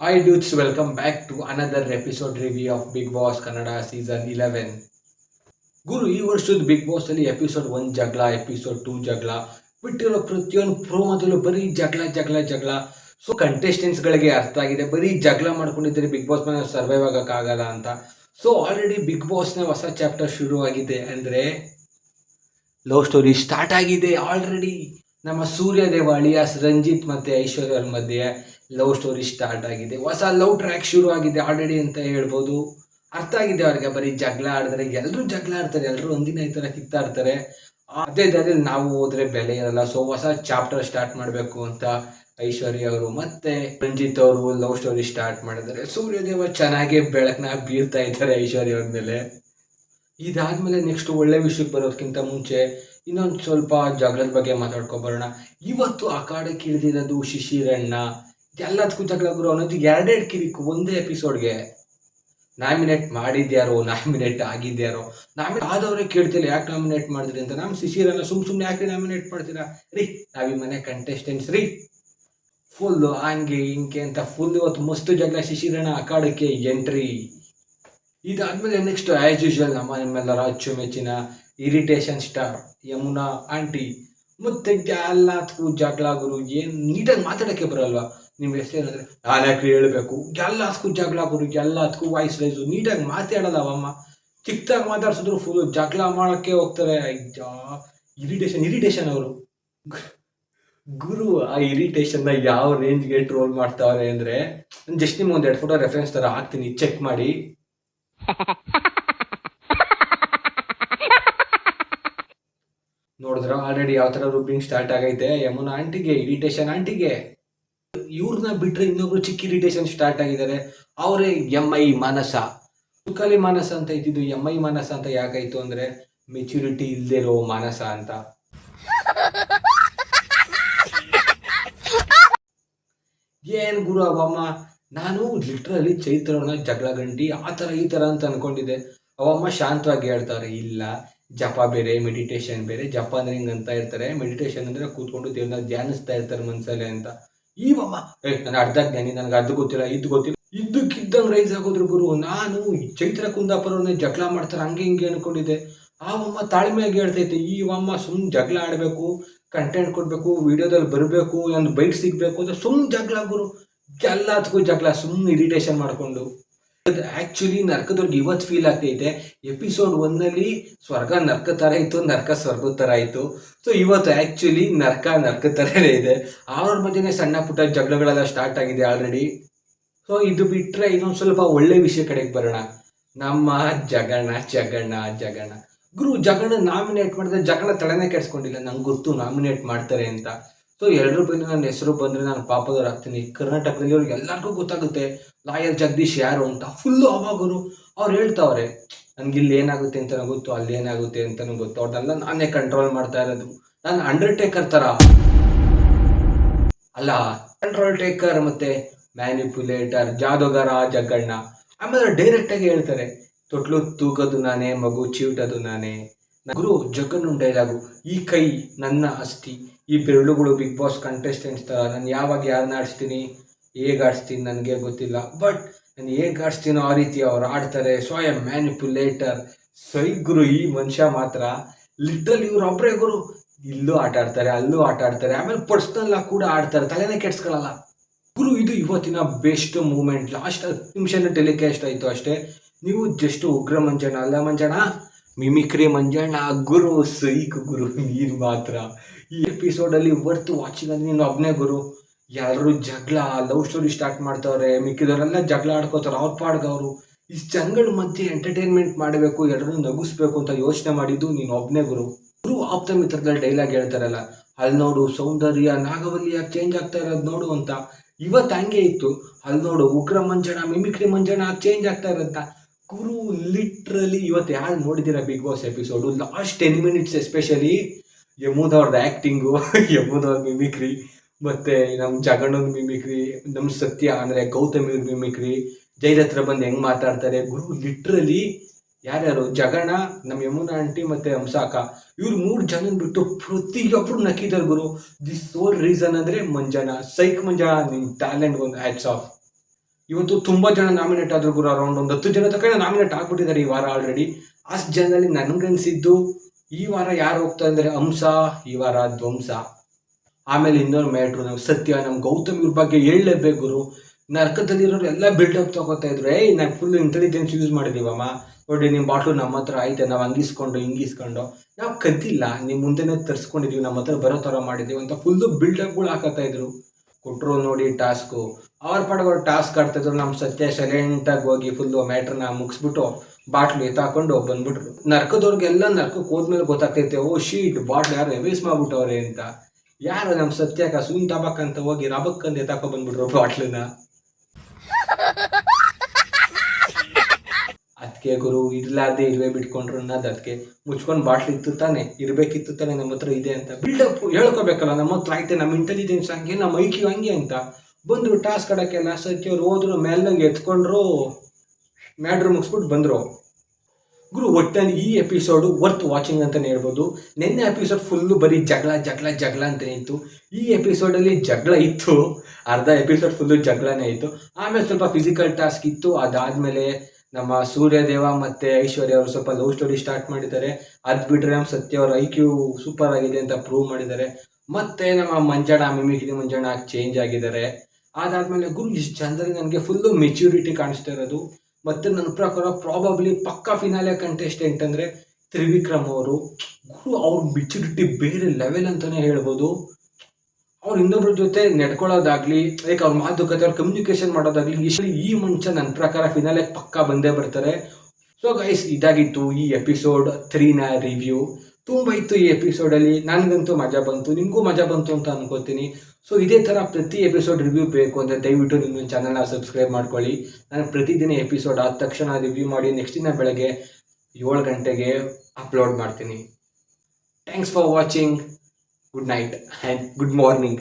Hi dudes, welcome back to another episode review of Big Boss Kannada season 11. ಗುರು ಈ ವರ್ಷದ big ಬಾಸಲ್ಲಿ episode one ಜಗಳ episode two ಜಗಳ ಬಿಟ್ಟಿರೋ ಪ್ರತಿಯೊಂದು ಪ್ರೋಮದಲ್ಲೂ ಬರೀ ಜಗಳ ಜಗಳ ಜಗಳ. ಸೊ ಕಂಟೆಸ್ಟೆಂಟ್ಸ್ಗಳಿಗೆ ಅರ್ಥ ಆಗಿದೆ. ಬರೀ ಜಗಳ ಮಾಡ್ಕೊಂಡಿದ್ದಾರೆ ಬಿಗ್ ಬಾಸ್ ಮನೆ ಸರ್ವೈವ್ ಆಗೋಕ್ಕಾಗಲ್ಲ ಅಂತ. ಸೊ ಆಲ್ರೆಡಿ ಬಿಗ್ ಬಾಸ್ನ ಹೊಸ ಚಾಪ್ಟರ್ ಶುರು ಆಗಿದೆ ಅಂದ್ರೆ ಲವ್ ಸ್ಟೋರಿ ಸ್ಟಾರ್ಟ್ ಆಗಿದೆ ಆಲ್ರೆಡಿ ನಮ್ಮ ಸೂರ್ಯ ದೇವ ಅಳಿಯಾಸ್ ರಂಜಿತ್ ಮತ್ತೆ ಐಶ್ವರ್ಯ ಅವ್ರ ಮಧ್ಯೆ ಲವ್ ಸ್ಟೋರಿ ಸ್ಟಾರ್ಟ್ ಆಗಿದೆ. ಹೊಸ ಲವ್ ಟ್ರ್ಯಾಕ್ ಶುರು ಆಗಿದೆ ಆಲ್ರೆಡಿ ಅಂತ ಹೇಳ್ಬೋದು. ಅರ್ಥ ಆಗಿದೆ ಅವ್ರಿಗೆ ಬರೀ ಜಗಳ ಆಡಿದ್ರೆ. ಎಲ್ಲರೂ ಜಗಳ ಆಡ್ತಾರೆ ಎಲ್ಲರೂ ಒಂದಿನ ಈ ಥರ ಕಿತ್ತಾಡ್ತಾರೆ. ಅದೇ ದಾರಿಯಲ್ಲಿ ನಾವು ಹೋದ್ರೆ ಬೆಲೆ ಇರಲ್ಲ. ಸೊ ಹೊಸ ಚಾಪ್ಟರ್ ಸ್ಟಾರ್ಟ್ ಮಾಡಬೇಕು ಅಂತ ಐಶ್ವರ್ಯ ಅವರು ಮತ್ತೆ ರಂಜಿತ್ ಅವರು ಲವ್ ಸ್ಟೋರಿ ಸ್ಟಾರ್ಟ್ ಮಾಡಿದ್ದಾರೆ. ಸೂರ್ಯದೇವ ಚೆನ್ನಾಗಿ ಬೆಳಕನ್ನ ಬೀರ್ತಾ ಇದ್ದಾರೆ ಐಶ್ವರ್ಯ ಅವ್ರ ಮೇಲೆ. ಇದಾದ್ಮೇಲೆ ನೆಕ್ಸ್ಟ್ ಒಳ್ಳೆ ವಿಷಯಕ್ಕೆ ಬರೋದಕ್ಕಿಂತ ಮುಂಚೆ ಇನ್ನೊಂದು ಸ್ವಲ್ಪ ಜಗಳದ ಬಗ್ಗೆ ಮಾತಾಡ್ಕೊ ಬರೋಣ. ಇವತ್ತು ಆ ಕಾಡಕ್ಕೆ ಇಳಿದಿರೋದು ಶಿಶಿರಣ್ಣ. ಎಲ್ಲದಕ್ಕೂ ಜಗಳ ಗುರು ಅನ್ನೋದು ಎರಡೆರಡು ಕಿರಿಕ್ ಒಂದೇ ಎಪಿಸೋಡ್ಗೆ ನಾಮಿನೇಟ್ ಮಾಡಿದ್ಯಾರೋ ನಾಮಿನೇಟ್ ಆಗಿದ್ಯಾರೋ. ನಾಮಿನೇಟ್ ಆದವರೇ ಕೇಳ್ತಿಲ್ಲ, ಯಾಕೆ ನಾಮಿನೇಟ್ ಮಾಡಿದ್ರಿ ಅಂತ. ನಮ್ಮ ಶಿಶಿರನ್ನ ಸುಮ್ ಸುಮ್ಮನೆ ಯಾಕೆ ನಾಮಿನೇಟ್ ಮಾಡ್ತೀರಾ? ರೀ, ನಾವಿ ಮನೆ ಕಂಟೆಸ್ಟೆಂಟ್ಸ್ ರೀ. ಫುಲ್ ಹಂಗೆ ಹಿಂಗೆ ಅಂತ ಫುಲ್ ಇವತ್ತು ಮಸ್ತ್ ಜಗಳ ಶಿಶಿರಣ್ಣ ಅಖಾಡಕ್ಕೆ ಎಂಟ್ರಿ ಇದಾದ್ಮೇಲೆ ನೆಕ್ಸ್ಟ್ ಆಸ್ ಯೂಶ್ವಲ್ ನಮ್ಮ ನಿಮ್ಮೆಲ್ಲರ ಅಚ್ಚುಮೆಚ್ಚಿನ ಇರಿಟೇಷನ್ ಸ್ಟಾರ್ ಯಮುನಾ ಆಂಟಿ ಮತ್ತೆ ಎಲ್ಲದಕ್ಕೂ ಜಗಳ ಗುರು, ಏನ್ ನೀಟಾಗಿ ಮಾತಾಡಕ್ಕೆ ಬರಲ್ವಾ? ನಿಮ್ಮ ಹೆಸರು ಏನಂದ್ರೆ, ನಾನು ಯಾಕೆ ಹೇಳ್ಬೇಕು. ಎಲ್ಲದಕ್ಕೂ ಜಗಳ ಗುರು ಎಲ್ಲದಕ್ಕೂ ವಾಯ್ಸ್ ರೈಸು ನೀಟಾಗಿ ಮಾತಾಡಲ್ಲ ಅವಮ್ಮ ಚಿಕ್ಕದಾಗಿ ಮಾತಾಡ್ಸಿದ್ರು ಫುಲ್ ಜಗಳ ಮಾಡಕ್ಕೆ ಹೋಗ್ತಾರೆ. ಇರಿಟೇಷನ್ ಇರಿಟೇಷನ್ ಅವರು. ಗುರು, ಆ ಇರಿಟೇಷನ್ನ ಯಾವ ರೇಂಜ್ಗೆ ಟ್ರೋಲ್ ಮಾಡ್ತಾವ್ರೆ ಅಂದ್ರೆ ಜಸ್ಟ್ ನಿಮ್ಗೆ ಒಂದ್ ಎರಡು ಫೋಟೋ ರೆಫರೆನ್ಸ್ ತರ ಹಾಕ್ತೀನಿ ಚೆಕ್ ಮಾಡಿ. ನೋಡಿದ್ರ ಆಲ್ರೆಡಿ ಯಾವ ತರ ರೂಪಿಂಗ್ ಸ್ಟಾರ್ಟ್ ಆಗೈತೆ? ಯಮುನಾ ಆಂಟಿಗೆ ಇರಿಟೇಷನ್ ಆಂಟಿಗೆ ಇವ್ರನ್ನ ಬಿಟ್ರೆ ಇನ್ನೊಬ್ರು ಚಿಕ್ಕ ಇರಿಟೇಷನ್ ಸ್ಟಾರ್ಟ್ ಆಗಿದ್ದಾರೆ. ಅವರೇ ಎಂ ಐ ಮಾನಸ. ತುಕಲಿ ಮಾನಸ ಅಂತ ಇದ್ದಿದ್ದು ಎಂ ಐ ಮಾನಸ ಅಂತ ಯಾಕಾಯ್ತು ಅಂದ್ರೆ ಮೆಚುರಿಟಿ ಇಲ್ದೇ ಇರೋ ಮಾನಸ ಅಂತ. ಏನ್ ಗುರು ಅವಮ್ಮ ನಾನು ಲಿಟ್ರಲಿ ಚೈತ್ರವನ್ನ ಜಗಳ ಗಂಟಿ ಆ ಥರ ಈ ಥರ ಅಂತ ಅನ್ಕೊಂಡಿದ್ದೆ. ಅವಮ್ಮ ಶಾಂತವಾಗಿ ಹೇಳ್ತಾರೆ, ಇಲ್ಲ, ಜಪ ಬೇರೆ ಮೆಡಿಟೇಷನ್ ಬೇರೆ, ಜಪ ಅಂದ್ರೆ ಹಿಂಗ್ ಅಂತ ಇರ್ತಾರೆ ಮೆಡಿಟೇಷನ್ ಅಂದ್ರೆ ಕೂತ್ಕೊಂಡು ದೇವ್ರನ್ನ ಧ್ಯಾನಿಸ್ತಾ ಇರ್ತಾರೆ ಮನಸ್ಸಲ್ಲಿ ಅಂತ. ಈವಮ್ಮ, ಏ ನಾನು ಅರ್ಧ ಜ್ಞಾನಿ, ನನಗೆ ಅರ್ಧ ಗೊತ್ತಿಲ್ಲ, ಇದು ಗೊತ್ತಿಲ್ಲ. ಇದ್ದಕ್ಕಿದ್ದಂಗೆ ರೈಸ್ ಆಗೋದ್ರು ಗುರು, ನಾನು ಚೈತ್ರ ಕುಂದಾಪುರವ್ರನ್ನ ಜಗಳ ಮಾಡ್ತಾರೆ, ಹಂಗೆ ಹಿಂಗೆ ಅನ್ಕೊಂಡಿದ್ದೆ. ಆವಮ್ಮ ತಾಳ್ಮೆಯಾಗಿ ಹೇಳ್ತೈತೆ ಈ ಅಮ್ಮ ಸುಮ್ ಜಗಳ ಆಡ್ಬೇಕು ಕಂಟೆಂಟ್ ಕೊಡಬೇಕು ವಿಡಿಯೋದಲ್ಲಿ ಬರಬೇಕು ಒಂದು ಬೈಕ್ ಸಿಗ್ಬೇಕು ಅಂದ್ರೆ ಸುಮ್ ಜಗಳ ಗುರು. ಎಲ್ಲದಕ್ಕೂ ಜಗಳ ಸುಮ್ಮನೆ ಇರಿಟೇಷನ್ ಮಾಡಿಕೊಂಡು. ಆ್ಯಕ್ಚುಲಿ ನರ್ಕದವ್ರಿಗೆ ಇವತ್ತು ಫೀಲ್ ಆಗ್ತೈತೆ. ಎಪಿಸೋಡ್ ಒಂದಲ್ಲಿ ಸ್ವರ್ಗ ನರ್ಕ ತರ ಇತ್ತು, ನರ್ಕ ಸ್ವರ್ಗದ ತರ ಇತ್ತು. ಸೊ ಇವತ್ತು ಆ್ಯಕ್ಚುಲಿ ನರ್ಕ ನರ್ಕ ಥರನೇ ಇದೆ. ಅವ್ರ ಮಧ್ಯೆ ಸಣ್ಣ ಪುಟ್ಟ ಜಗಳಗಳೆಲ್ಲ ಸ್ಟಾರ್ಟ್ ಆಗಿದೆ ಆಲ್ರೆಡಿ ಸೊ ಇದು ಬಿಟ್ರೆ ಇನ್ನೊಂದು ಸ್ವಲ್ಪ ಒಳ್ಳೆ ವಿಷಯ ಕಡೆಗೆ ಬರೋಣ. ನಮ್ಮ ಜಗಣ ಜಗಣ ಜಗಣ. ಗುರು, ಜಗಣ ನಾಮಿನೇಟ್ ಮಾಡಿದ್ರೆ ಜಗಣ ತಲೆನೇ ಕೆಡ್ಸ್ಕೊಂಡಿಲ್ಲ. ನಂಗೆ ಗೊತ್ತು ನಾಮಿನೇಟ್ ಮಾಡ್ತಾರೆ ಅಂತ. ಸೊ ಎಲ್ಲರೂ ಬಂದು ನನ್ನ ಹೆಸರು ಬಂದ್ರೆ ನಾನು ಪಾಪದವ್ರು ಆಗ್ತೀನಿ. ಕರ್ನಾಟಕದಲ್ಲಿ ಅವ್ರಿಗೆ ಎಲ್ಲರಿಗೂ ಗೊತ್ತಾಗುತ್ತೆ ಲಾಯರ್ ಜಗದೀಶ್ ಯಾರು ಅಂತ. ಫುಲ್ಲು ಅವಾಗರು ಅವ್ರು ಹೇಳ್ತಾವ್ರೆ ನನ್ಗೆ ಇಲ್ಲಿ ಏನಾಗುತ್ತೆ ಅಂತ ಗೊತ್ತು, ಅಲ್ಲಿ ಏನಾಗುತ್ತೆ ಅಂತ ಗೊತ್ತು. ಅವ್ರನ್ನೆಲ್ಲ ನಾನೇ ಕಂಟ್ರೋಲ್ ಮಾಡ್ತಾ ಇರೋದು. ನಾನು ಅಂಡರ್ಟೇಕರ್ ತರ. ಅಲ್ಲ ಕಂಟ್ರೋಲ್ ಟೇಕರ್ ಮತ್ತೆ ಮ್ಯಾನಿಪ್ಯುಲೇಟರ್ ಜಾದೋಗಾರ ಜಗ್ಗಣ್ಣ ಆಮೇಲೆ ಡೈರೆಕ್ಟ್ ಆಗಿ ಹೇಳ್ತಾರೆ, ತೊಟ್ಲು ತೂಕದು ನಾನೇ, ಮಗು ಚೀಟದು ನಾನೇ. ಗುರು ಜಗನ್ನು ಡೈಲಾಗು ಈ ಕೈ, ನನ್ನ ಅಸ್ಥಿ, ಈ ಬೆರಳುಗಳು ಬಿಗ್ ಬಾಸ್ ಕಂಟೆಸ್ಟೆಂಟ್ಸ್ ತರ. ನಾನು ಯಾವಾಗ ಯಾರನ್ನ ಆಡಿಸ್ತೀನಿ? ಹೇಗೆ ಆಡಿಸ್ತೀನಿ ನನಗೆ ಗೊತ್ತಿಲ್ಲ. ಬಟ್ ನಾನು ಹೇಗೆ ಆಡಿಸ್ತೀನೋ ಆ ರೀತಿ ಅವ್ರು ಆಡ್ತಾರೆ. ಸೊ ಎ ಮ್ಯಾನಿಪ್ಯುಲೇಟರ್ ಸೈ ಗುರು, ಈ ಮನುಷ್ಯ ಮಾತ್ರ. ಲಿಟ್ರಲ್ ಇವ್ರು ಒಬ್ಬರೇ ಗುರು. ಇಲ್ಲೂ ಆಟ ಆಡ್ತಾರೆ, ಅಲ್ಲೂ ಆಟ ಆಡ್ತಾರೆ. ಆಮೇಲೆ ಪರ್ಸ್ನಲ್ ಆಗಿ ಕೂಡ ಆಡ್ತಾರೆ. ತಲೆನೇ ಕೆಡ್ಸ್ಕೊಳ್ಳಲ್ಲ ಗುರು, ಇದು ಇವತ್ತಿನ ಬೆಸ್ಟ್ ಮೂಮೆಂಟ್ ಲಾಸ್ಟ್ ಹತ್ತು ನಿಮಿಷ ಟೆಲಿಕಾಸ್ಟ್ ಆಯ್ತು ಅಷ್ಟೇ. ನೀವು ಜಸ್ಟ್ ಉಗ್ರ ಮಂಜಣ್ಣ ಅಲ್ಲ ಮಂಜಣ್ಣ ಮಿಮಿಕ್ರಿ ಮಂಜಣ್ಣ, ಗುರು ಸೈಕ್ ಗುರು ನೀನು ಮಾತ್ರ. ಈ ಎಪಿಸೋಡಲ್ಲಿ ವರ್ತ್ ವಾಚಿಂಗ್ ಅಂದ್ರೆ ನೀನು ಒಬ್ಬನೇ ಗುರು. ಎಲ್ಲರೂ ಜಗಳ ಲವ್ ಸ್ಟೋರಿ ಸ್ಟಾರ್ಟ್ ಮಾಡ್ತಾವ್ರೆ, ಮಿಕ್ಕಿದವರೆಲ್ಲ ಜಗಳ ಆಡ್ಕೋತಾರೆ, ಅವ್ರ ಪಾಡ್ಗವರು ಇಷ್ಟು ಜನಗಳ ಮಧ್ಯೆ ಎಂಟರ್ಟೈನ್ಮೆಂಟ್ ಮಾಡಬೇಕು ಎಲ್ಲರೂ ನಗಿಸ್ಬೇಕು ಅಂತ ಯೋಚನೆ ಮಾಡಿದ್ದು ನೀನು ಒಬ್ಬನೇ ಗುರು. ಗುರು ಆಪ್ತ ಮಿತ್ರದಲ್ಲಿ ಡೈಲಾಗ್ ಹೇಳ್ತಾರಲ್ಲ ಅಲ್ಲಿ ನೋಡು ಸೌಂದರ್ಯ, ನಾಗವಲ್ಲಿಯ ಚೇಂಜ್ ಆಗ್ತಾ ಇರೋದು ನೋಡು ಅಂತ. ಇವತ್ತು ಹಂಗೆ ಇತ್ತು. ಅಲ್ಲಿ ನೋಡು ಉಗ್ರ ಮಂಜಣ ಮಿಮಿಕ್ರಿ ಮಂಜಣ ಚೇಂಜ್ ಆಗ್ತಾ ಇರೋದಂತ ಗುರು ಲಿಟ್ರಲಿ ಇವತ್ತು ಯಾರು ನೋಡಿದ್ದೀರಾ Bigg Boss episode last ten minutes especially ಯಮುದವ್ರದ್ದು acting ಯಮುದವ್ರ ಮಿಮಿಕ್ರಿ ಮತ್ತೆ ನಮ್ಮ ಜಗಣ್ಣನ ಮಿಮಿಕ್ರಿ ನಮ್ಮ ಸತ್ಯ ಅಂದರೆ ಗೌತಮಿ ಮಿಮಿಕ್ರಿ ಜೈಲ್ ಹತ್ರ ಬಂದು ಹೆಂಗ್ ಮಾತಾಡ್ತಾರೆ? ಗುರು ಲಿಟ್ರಲಿ ಯಾರ್ಯಾರು? ಜಗಣ ನಮ್ಮ ಯಮುನಾ ಆಂಟಿ ಮತ್ತೆ ಹಂಸಾಕ ಇವ್ರು ಮೂರು ಜನ ಬಿಟ್ಟು ಪ್ರತಿಯೊಬ್ರು ನಕ್ಕಿದ್ದಾರೆ ಗುರು. ದಿಸ್ ಸೋಲ್ ರೀಸನ್ ಅಂದ್ರೆ ಮಂಜನಾ. ಸೈಕ್ ಮಂಜಾನ ಟ್ಯಾಲೆಂಟ್ ಒಂದು ಹ್ಯಾಟ್ಸ್ ಆಫ್ ಇವತ್ತು ತುಂಬಾ ಜನ ನಾಮಿನೇಟ್ ಆದ್ರು ಗುರು ಅರೌಂಡ್ ಒಂದು ಹತ್ತು ಜನ ತಕ ನಾಮಿನೇಟ್ ಆಗ್ಬಿಟ್ಟಿದ್ದಾರೆ ಈ ವಾರ ಆಲ್ರೆಡಿ ಅಷ್ಟು ಜನದಲ್ಲಿ ನನ್ಗನ್ಸಿದ್ದು ಈ ವಾರ ಯಾರು ಹೋಗ್ತಾ ಅಂದ್ರೆ ಹಂಸ, ಈ ವಾರ ಧ್ವಂಸ. ಆಮೇಲೆ ಇನ್ನೊಂದು ಮ್ಯಾಟ್ರು ನಾವು ಸತ್ಯ ನಮ್ಮ ಗೌತಮ್ ಇವ್ರ ಬಗ್ಗೆ ಹೇಳಲೇಬೇಕು ಗುರು. ನರ್ಕದಲ್ಲಿರೋರು ಎಲ್ಲ ಅಪ್ ತಗೋತಾ ಇದ್ರು. ಏಯ್ ನಾ ಫುಲ್ ಇಂಟೆಲಿಜೆನ್ಸ್ ಯೂಸ್ ಮಾಡಿದೀವಮ್ಮ. ನೋಡಿ ನಿಮ್ಮ ಬಾಟ್ಲು ನಮ್ಮ ಹತ್ರ ಐತೆ, ನಾವು ಹಂಗಿಸ್ಕೊಂಡು, ಹಿಂಗಿಸ್ಕೊಂಡು. ನಾವು ಕದ್ದಿಲ್ಲ ನಿಮ್ಮ ಮುಂದೆನೇ ತರಿಸ್ಕೊಂಡಿದೀವಿ, ನಮ್ಮ ಹತ್ರ ಬರೋ ಥರ ಮಾಡಿದೀವಿ ಅಂತ ಫುಲ್ಲು ಬಿಲ್ಡಪ್ಗಳು ಹಾಕತ್ತಾ ಇದ್ರು. ಕೊಟ್ಟರು ನೋಡಿ ಟಾಸ್ಕು ಅವ್ರ ಪಡಗಳು ಟಾಸ್ಕ್ ಆಡ್ತಿದ್ರು ನಮ್ಮ ಸತ್ಯ ಸೈಲೆಂಟಾಗಿ ಹೋಗಿ ಫುಲ್ಲು ಮ್ಯಾಟ್ರನ್ನ ಮುಗಿಸ್ಬಿಟ್ಟು ಬಾಟ್ಲು ಎತ್ತಾಕೊಂಡು ಬಂದ್ಬಿಟ್ರು. ನರ್ಕದವ್ರಿಗೆಲ್ಲ ನರ್ಕಕ್ಕೆ ಹೋದ್ಮೇಲೆ ಗೊತ್ತಾಗ್ತೈತೆ, ಓ ಶೀಟ್ ಬಾಟ್ಲ್ ಯಾರು ಎವೇಸ್ ಮಾಡ್ಬಿಟ್ಟವ್ರೆ ಅಂತ. ಯಾರು ನಮ್ಮ ಸತ್ಯಕ ಸುಮ್ ತಬಕ್ ಅಂತ ಹೋಗಿ ರಬಕ್ ಅಂತ ಎತ್ತಾಕೊ ಬಂದ್ಬಿಟ್ರು ಬಾಟ್ಲನ್ನ. ಅದಕ್ಕೆ ಗುರು ಇರ್ಲಾರ್ದೆ ಇರುವೆ ಬಿಟ್ಕೊಂಡ್ರು ಅನ್ನೋದು ಅದಕ್ಕೆ ಮುಚ್ಕೊಂಡು ಬಾಟ್ಲಿ ಇತ್ತು ತಾನೆ, ಇರಬೇಕಿತ್ತು ತಾನೆ, ನಮ್ಮ ಹತ್ರ ಇದೆ ಅಂತ. ಬಿಲ್ಡಪ್ ಹೇಳ್ಕೋಬೇಕಲ್ಲ, ನಮ್ಮ ಹತ್ರ ಐತೆ, ನಮ್ಮ ಇಂಟೆಲಿಜೆನ್ಸ್ ಹಂಗೆ, ನಮ್ಮ ಐಕ್ಯೂ ಹಂಗೆ ಅಂತ. ಬಂದ್ರು ಟಾಸ್ಕ್ ನಾ ಸತ್ಯ ಅವ್ರು ಹೋದ್ರು, ಮೇಲ್ನಾಗ ಎತ್ಕೊಂಡ್ರು ಮ್ಯಾಡ್ರ್ ಮುಗಿಸ್ಬಿಟ್ಟು ಬಂದರು. ಗುರು ಒಟ್ಟಲ್ಲಿ ಈ ಎಪಿಸೋಡು ವರ್ತ್ ವಾಚಿಂಗ್ ಅಂತಲೇ ಹೇಳ್ಬೋದು. ನಿನ್ನೆ ಎಪಿಸೋಡ್ ಫುಲ್ಲು ಬರೀ ಜಗಳ ಜಗಳ ಜಗಳ ಅಂತಲೇ ಇತ್ತು. ಈ ಎಪಿಸೋಡಲ್ಲಿ ಜಗಳ ಇತ್ತು. ಅರ್ಧ ಎಪಿಸೋಡ್ ಫುಲ್ಲು ಜಗಳನೇ ಇತ್ತು. ಆಮೇಲೆ ಸ್ವಲ್ಪ ಫಿಸಿಕಲ್ ಟಾಸ್ಕ್ ಇತ್ತು. ಅದಾದಮೇಲೆ ನಮ್ಮ ಸೂರ್ಯದೇವ ಮತ್ತೆ ಐಶ್ವರ್ಯ ಅವರು ಸ್ವಲ್ಪ ಲವ್ ಸ್ಟೋರಿ ಸ್ಟಾರ್ಟ್ ಮಾಡಿದ್ದಾರೆ. ಅದ್ ಬಿಟ್ರೆ ಸತ್ಯ ಅವ್ರ ಐ ಕ್ಯೂ ಸೂಪರ್ ಆಗಿದೆ ಅಂತ ಪ್ರೂವ್ ಮಾಡಿದ್ದಾರೆ. ಮತ್ತೆ ನಮ್ಮ ಮಂಜಣ್ಣ, ಮಿಮಿಕ್ರಿ ಮಂಜಣ್ಣ ಚೇಂಜ್ ಆಗಿದ್ದಾರೆ. ಅದಾದ್ಮೇಲೆ ಗುರು ಇಷ್ಟು ಜನರಲ್ಲಿ ನನಗೆ ಫುಲ್ಲು ಮೆಚ್ಯೂರಿಟಿ ಕಾಣಿಸ್ತಾ ಇರೋದು. ಮತ್ತೆ ನನ್ನ ಪ್ರಕಾರ ಪ್ರಾಬಬ್ಲಿ ಪಕ್ಕ ಫಿನಾಲೆ ಕಂಟೆಸ್ಟೆಂಟ್ ಅಂದರೆ ತ್ರಿವಿಕ್ರಮ್ ಅವರು. ಗುರು ಅವ್ರ ಮೆಚ್ಯೂರಿಟಿ ಬೇರೆ ಲೆವೆಲ್ ಅಂತಲೇ ಹೇಳ್ಬೋದು. ಅವ್ರು ಇನ್ನೊಬ್ರ ಜೊತೆ ನಡ್ಕೊಳ್ಳೋದಾಗ್ಲಿ ಲೈಕ್ ಅವ್ರ ಮಾತುಕತೆ, ಅವ್ರ ಕಮ್ಯುನಿಕೇಶನ್ ಮಾಡೋದಾಗ್ಲಿ ಇಷ್ಟು ಈ ಮುಂಚೆ ನನ್ನ ಪ್ರಕಾರ ಫಿನಾಲೆ ಪಕ್ಕಾ ಬಂದೇ ಬರ್ತಾರೆ. ಸೊ ಗೈಸ್ ಇದಾಗಿತ್ತು ಈ ಎಪಿಸೋಡ್ ತ್ರೀನ ರಿವ್ಯೂ ತುಂಬ ಇತ್ತು ಈ ಎಪಿಸೋಡಲ್ಲಿ ನನಗಂತೂ ಮಜಾ ಬಂತು, ನಿಮಗೂ ಮಜಾ ಬಂತು ಅಂತ ಅನ್ಕೋತೀನಿ. ಸೊ ಇದೇ ಥರ ಪ್ರತಿ ಎಪಿಸೋಡ್ ರಿವ್ಯೂ ಬೇಕು ಅಂದರೆ ದಯವಿಟ್ಟು ನಿಮ್ಮ ಚಾನಲ್ನ ಸಬ್ಸ್ಕ್ರೈಬ್ ಮಾಡ್ಕೊಳ್ಳಿ. ನಾನು ಪ್ರತಿದಿನ ಎಪಿಸೋಡ್ ಆದ ತಕ್ಷಣ ರಿವ್ಯೂ ಮಾಡಿ ನೆಕ್ಸ್ಟ್ ದಿನ ಬೆಳಗ್ಗೆ ಏಳು ಗಂಟೆಗೆ ಅಪ್ಲೋಡ್ ಮಾಡ್ತೀನಿ. Thanks for watching good night and good morning.